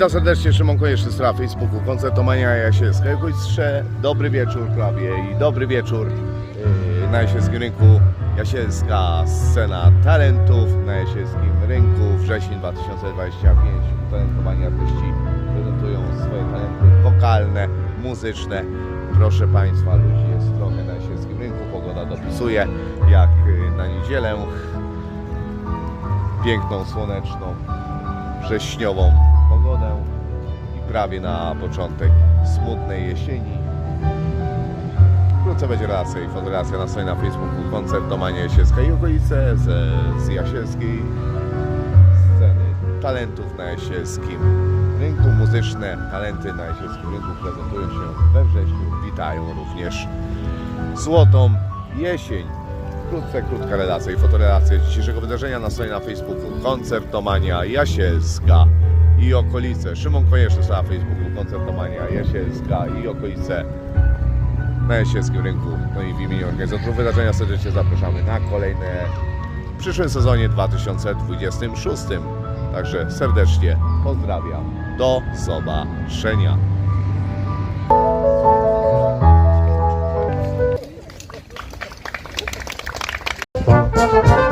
Witam serdecznie, Szymon Konieczny, strona Facebooku, koncertomania Jasielska. Jutrze dobry wieczór prawie i dobry wieczór yy, na Jasielskim Rynku. Jasielska scena talentów na Jasielskim Rynku. Wrzesień 2025. Utalentowani artyści prezentują swoje talenty wokalne, muzyczne. Proszę Państwa, ludzi jest trochę na Jasielskim Rynku. Pogoda dopisuje jak yy, na niedzielę. Piękną, słoneczną, wrześniową pogodę i prawie na początek smutnej jesieni. Wkrótce będzie relacja i fotografia na stronie na Facebooku Koncertomania Jasielska i okolice z, z jasielskiej sceny talentów na jasielskim rynku. Muzyczne talenty na jasielskim rynku prezentują się we wrześniu. Witają również złotą jesień. Wkrótce krótka relacja i fotorelacja dzisiejszego wydarzenia na stronie na Facebooku Koncertomania Jasielska i okolice. Szymon Konieczny na Facebooku Koncertomania Jasielska i okolice na Jasielskim Rynku. No i w imieniu organizatorów wydarzenia serdecznie zapraszamy na kolejne w przyszłym sezonie 2026. Także serdecznie pozdrawiam. Do zobaczenia. Thank